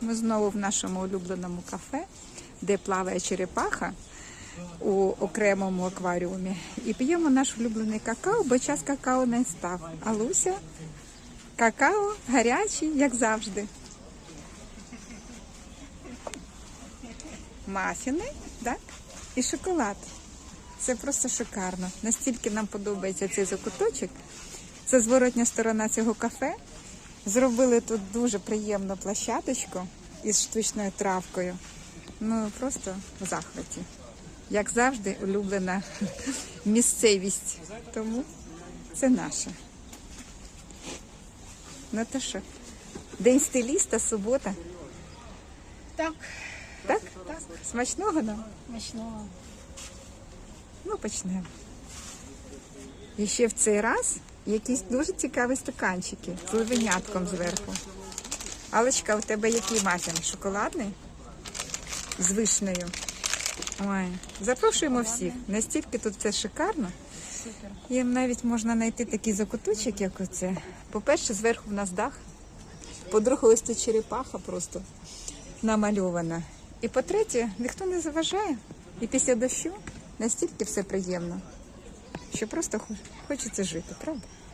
Ми знову в нашому улюбленому кафе, де плаває черепаха у окремому акваріумі. І п'ємо наш улюблений какао, бо час какао не став. А Луся какао гарячий, як завжди. Мафіни, так? І шоколад. Це просто шикарно. Настільки нам подобається цей закуточок. Це зворотня сторона цього кафе. Зробили тут дуже приємну площадочку із штучною травкою. Ну просто в захваті. Як завжди, улюблена місцевість. Тому це наше. Ну то що? День стиліста, субота. Так, Так? Смачного нам? смачного. Ну, почнемо. І ще в цей раз якісь дуже цікаві стаканчики з левенятком зверху. Алечка, у тебе який мафін? Шоколадний? З вишнею. Ой, запрошуємо всіх. Настільки тут це шикарно. І навіть можна знайти такий закуточок, як оце. По-перше, зверху в нас дах. По-друге, ось тут черепаха просто намальована. І по-третє, ніхто не заважає. І після дощу настільки все приємно, що просто хо- хочеться жити, правда?